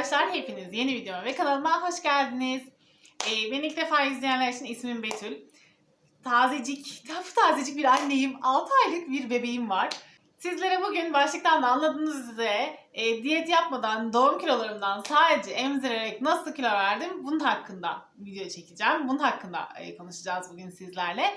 arkadaşlar, hepiniz yeni videoma ve kanalıma hoş geldiniz. Ee, beni ilk defa izleyenler için ismim Betül. Tazecik, hafif tazecik bir anneyim. 6 aylık bir bebeğim var. Sizlere bugün başlıktan da anladığınız üzere e, diyet yapmadan doğum kilolarımdan sadece emzirerek nasıl kilo verdim bunun hakkında video çekeceğim. Bunun hakkında e, konuşacağız bugün sizlerle.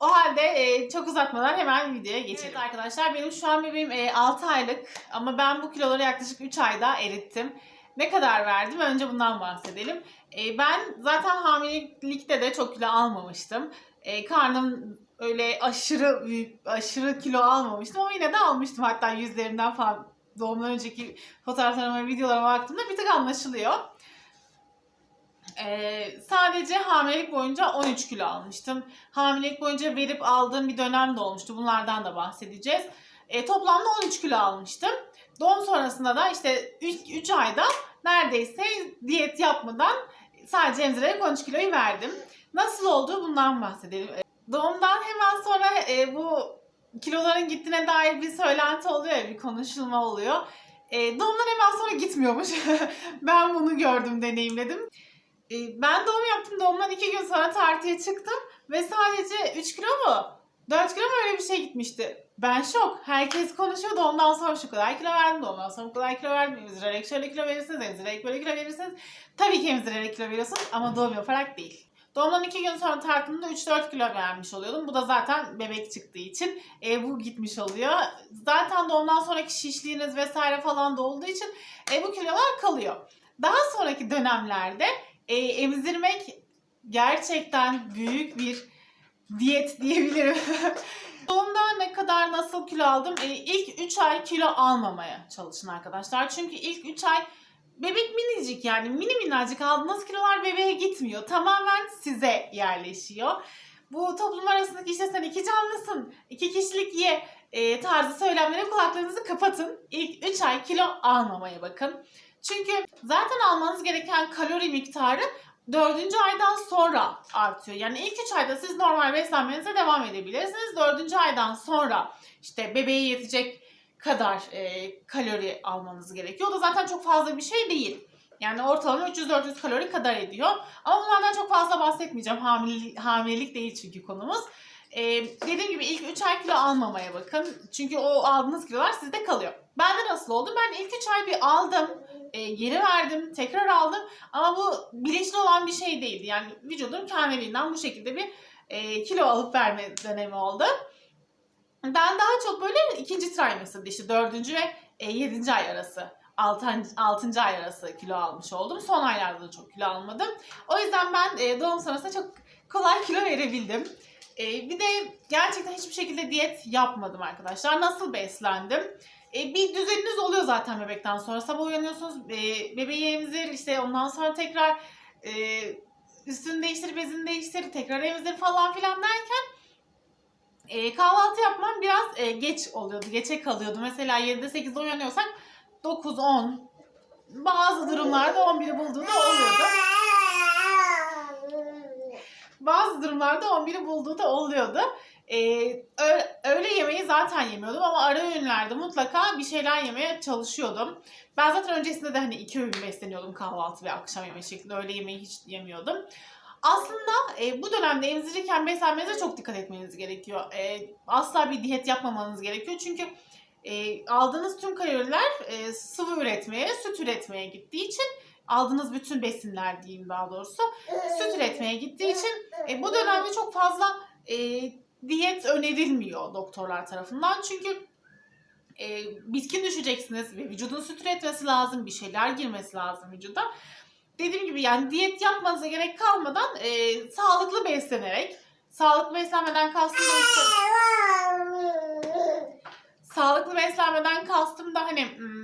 O halde e, çok uzatmadan hemen videoya geçelim. Evet arkadaşlar benim şu an bebeğim e, 6 aylık ama ben bu kiloları yaklaşık 3 ayda erittim. Ne kadar verdim? Önce bundan bahsedelim. E, ben zaten hamilelikte de çok kilo almamıştım. E, karnım öyle aşırı büyük, aşırı kilo almamıştım ama yine de almıştım. Hatta yüzlerinden falan doğumdan önceki fotoğraflarıma, videolarıma baktığımda bir tık anlaşılıyor. Ee, sadece hamilelik boyunca 13 kilo almıştım. Hamilelik boyunca verip aldığım bir dönem de olmuştu. Bunlardan da bahsedeceğiz. Ee, toplamda 13 kilo almıştım. Doğum sonrasında da işte 3 ayda neredeyse diyet yapmadan sadece emzirerek 13 kiloyu verdim. Nasıl oldu bundan bahsedelim. Ee, Doğumdan hemen sonra e, bu kiloların gittiğine dair bir söylenti oluyor ya, bir konuşulma oluyor. E, doğumdan hemen sonra gitmiyormuş. ben bunu gördüm, deneyimledim. E, ben doğum yaptım. Doğumdan iki gün sonra tartıya çıktım. Ve sadece 3 kilo mu? 4 kilo mu öyle bir şey gitmişti. Ben şok. Herkes konuşuyor. Doğumdan sonra şu kadar kilo verdim. Doğumdan sonra bu kadar kilo verdim. Emzirerek şöyle kilo verirsiniz. Emzirerek böyle kilo verirsiniz. Tabii ki emzirerek kilo veriyorsunuz ama doğum yaparak değil. Doğumdan iki gün sonra tartımda 3-4 kilo vermiş oluyordum. Bu da zaten bebek çıktığı için e, bu gitmiş oluyor. Zaten doğumdan sonraki şişliğiniz vesaire falan da olduğu için e, bu kilolar kalıyor. Daha sonraki dönemlerde e, emzirmek gerçekten büyük bir diyet diyebilirim. Doğumda ne kadar nasıl kilo aldım? E, ilk 3 ay kilo almamaya çalışın arkadaşlar. Çünkü ilk 3 ay bebek minicik yani mini minnacık aldığınız kilolar bebeğe gitmiyor. Tamamen size yerleşiyor. Bu toplum arasındaki işte sen iki canlısın, iki kişilik ye e, tarzı söylemlere kulaklarınızı kapatın. İlk 3 ay kilo almamaya bakın. Çünkü zaten almanız gereken kalori miktarı dördüncü aydan sonra artıyor. Yani ilk 3 ayda siz normal beslenmenize devam edebilirsiniz. Dördüncü aydan sonra işte bebeğe yetecek kadar e, kalori almanız gerekiyor. O da zaten çok fazla bir şey değil. Yani ortalama 300-400 kalori kadar ediyor. Ama bunlardan çok fazla bahsetmeyeceğim. Hamilelik, hamilelik değil çünkü konumuz. Ee, dediğim gibi ilk 3 ay kilo almamaya bakın. Çünkü o aldığınız kilolar sizde kalıyor. Bende nasıl oldu? Ben ilk 3 ay bir aldım. E, geri verdim. Tekrar aldım. Ama bu bilinçli olan bir şey değildi. Yani vücudum kendiliğinden bu şekilde bir e, kilo alıp verme dönemi oldu. Ben daha çok böyle ikinci trimesterde işte dördüncü ve e, yedinci ay arası, altıncı, altıncı ay arası kilo almış oldum. Son aylarda da çok kilo almadım. O yüzden ben e, doğum sonrasında çok kolay kilo verebildim. E, bir de gerçekten hiçbir şekilde diyet yapmadım arkadaşlar. Nasıl beslendim? E, bir düzeniniz oluyor zaten bebekten sonra. Sabah uyanıyorsunuz, e, bebeği emzir, işte ondan sonra tekrar e, üstünü değiştir, bezini değiştir, tekrar emzir falan filan derken e, kahvaltı yapmam biraz e, geç oluyordu, geçe kalıyordu. Mesela 7'de 8'de uyanıyorsak 9, 10, bazı durumlarda 11'i bulduğu da oluyordu. Bazı durumlarda 11'i bulduğu da oluyordu. Ee, öğle, yemeği zaten yemiyordum ama ara öğünlerde mutlaka bir şeyler yemeye çalışıyordum. Ben zaten öncesinde de hani iki öğün besleniyordum kahvaltı ve akşam yemeği şeklinde öğle yemeği hiç yemiyordum. Aslında e, bu dönemde emzirirken beslenmenize çok dikkat etmeniz gerekiyor. E, asla bir diyet yapmamanız gerekiyor çünkü e, aldığınız tüm kaloriler e, sıvı üretmeye, süt üretmeye gittiği için aldığınız bütün besinler diyeyim daha doğrusu süt üretmeye gittiği için e, bu dönemde çok fazla e, diyet önerilmiyor doktorlar tarafından. Çünkü e, bitkin düşeceksiniz ve vücudun süt üretmesi lazım, bir şeyler girmesi lazım vücuda. Dediğim gibi yani diyet yapmanıza gerek kalmadan e, sağlıklı beslenerek, sağlıklı beslenmeden kastım da işte, sağlıklı beslenmeden kastım da hani hmm,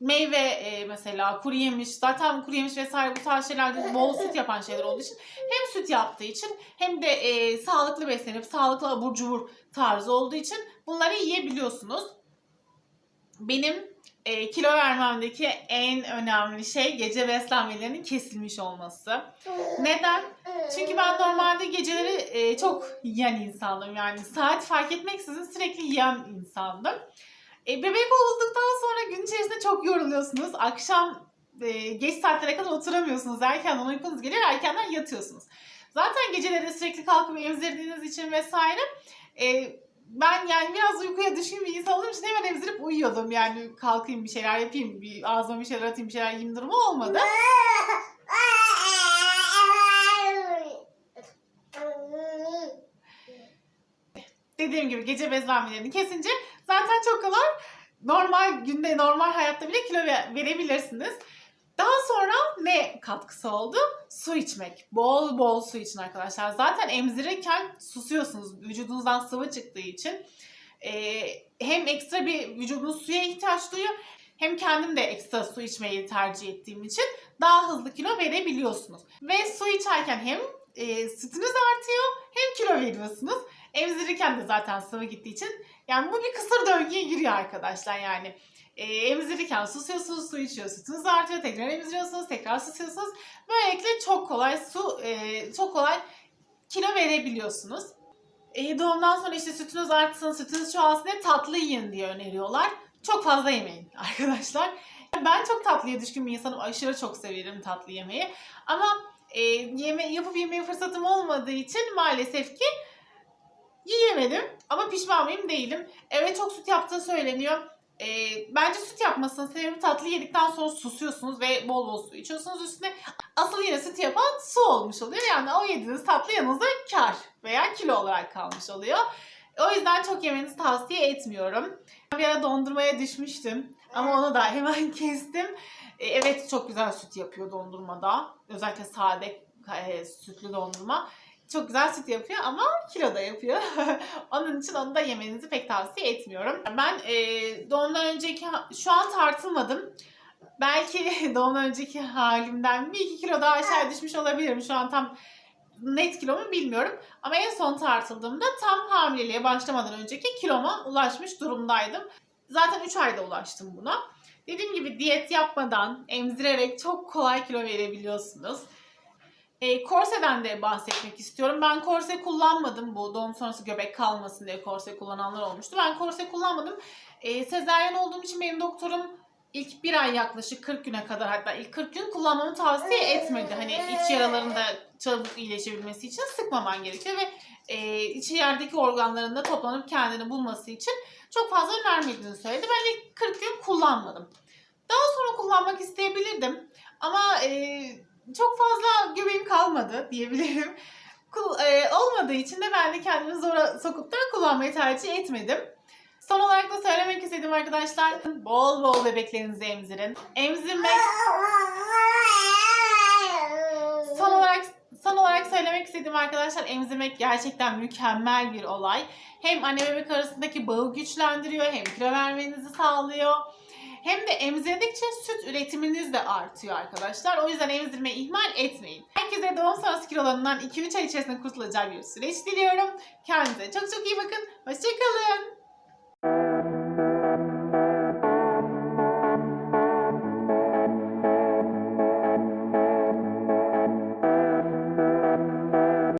meyve e, mesela kuru yemiş zaten kuru yemiş vesaire bu tarz şeylerde bol süt yapan şeyler olduğu için hem süt yaptığı için hem de e, sağlıklı beslenip sağlıklı abur cubur tarzı olduğu için bunları yiyebiliyorsunuz. Benim e, kilo vermemdeki en önemli şey gece beslenmelerinin kesilmiş olması. Neden? Çünkü ben normalde geceleri e, çok yiyen insandım. Yani saat fark etmeksizin sürekli yiyen insandım. E, bebek olduktan sonra gün içerisinde çok yoruluyorsunuz. Akşam e, geç saatlere kadar oturamıyorsunuz. Erkenden uykunuz geliyor, erkenden yatıyorsunuz. Zaten geceleri sürekli kalkıp emzirdiğiniz için vesaire e, ben yani biraz uykuya düşkün bir insan olduğum için hemen emzirip uyuyordum. Yani kalkayım bir şeyler yapayım, bir ağzıma bir şeyler atayım, bir şeyler yiyeyim durumu olmadı. Dediğim gibi gece beslenmelerini kesince zaten çok kolay normal günde normal hayatta bile kilo ve- verebilirsiniz. Daha sonra ne katkısı oldu? Su içmek. Bol bol su için arkadaşlar. Zaten emzirirken susuyorsunuz. Vücudunuzdan sıvı çıktığı için. Ee, hem ekstra bir vücudunuz suya ihtiyaç duyuyor. Hem kendim de ekstra su içmeyi tercih ettiğim için daha hızlı kilo verebiliyorsunuz. Ve su içerken hem e, sütünüz artıyor hem kilo veriyorsunuz. Emzirirken de zaten sıvı gittiği için yani bu bir kısır döngüye giriyor arkadaşlar yani. E, emzirirken susuyorsunuz, su içiyor, sütünüz artıyor, tekrar emziriyorsunuz, tekrar susuyorsunuz. Böylelikle çok kolay su, e, çok kolay kilo verebiliyorsunuz. E, doğumdan sonra işte sütünüz artsın, sütünüz çoğalsın diye tatlı yiyin diye öneriyorlar. Çok fazla yemeyin arkadaşlar. Ben çok tatlıya düşkün bir insanım. Aşırı çok severim tatlı yemeyi. Ama e, yeme yapıp yemeye fırsatım olmadığı için maalesef ki yiyemedim. Ama pişman mıyım değilim. Evet çok süt yaptığı söyleniyor. E, bence süt yapmasının sebebi tatlı yedikten sonra susuyorsunuz ve bol bol su içiyorsunuz üstüne. Asıl yine süt yapan su olmuş oluyor. Yani o yediğiniz tatlı yanınızda kar veya kilo olarak kalmış oluyor. O yüzden çok yemenizi tavsiye etmiyorum. Bir ara dondurmaya düşmüştüm. Ama onu da hemen kestim. E, Evet çok güzel süt yapıyor dondurmada. Özellikle sade e, sütlü dondurma. Çok güzel süt yapıyor ama kilo da yapıyor. Onun için onu da yemenizi pek tavsiye etmiyorum. Ben e, doğumdan önceki, şu an tartılmadım. Belki doğumdan önceki halimden bir iki kilo daha aşağı düşmüş olabilirim. Şu an tam net kilomu bilmiyorum. Ama en son tartıldığımda tam hamileliğe başlamadan önceki kiloma ulaşmış durumdaydım. Zaten 3 ayda ulaştım buna. Dediğim gibi diyet yapmadan, emzirerek çok kolay kilo verebiliyorsunuz. E, korseden de bahsetmek istiyorum. Ben korse kullanmadım. Bu doğum sonrası göbek kalmasın diye korse kullananlar olmuştu. Ben korse kullanmadım. E, sezaryen olduğum için benim doktorum ilk bir ay yaklaşık 40 güne kadar hatta ilk 40 gün kullanmamı tavsiye etmedi. Hani iç yaralarında çabuk iyileşebilmesi için sıkmaman gerekiyor ve e, içerideki organlarında toplanıp kendini bulması için çok fazla önermediğini söyledi. Ben ilk 40 gün kullanmadım. Daha sonra kullanmak isteyebilirdim. Ama e, çok fazla göbeğim kalmadı diyebilirim. Kul- e, olmadığı için de ben de kendimi zora sokup da kullanmayı tercih etmedim. Son olarak da söylemek istediğim arkadaşlar bol bol bebeklerinizi emzirin. Emzirmek Son olarak son olarak söylemek istediğim arkadaşlar emzirmek gerçekten mükemmel bir olay. Hem anne bebek arasındaki bağı güçlendiriyor, hem kilo vermenizi sağlıyor. Hem de emzirdikçe süt üretiminiz de artıyor arkadaşlar. O yüzden emzirmeyi ihmal etmeyin. Herkese doğum sonrası kilolarından 2-3 ay içerisinde kurtulacağı bir süreç diliyorum. Kendinize çok çok iyi bakın. Hoşçakalın.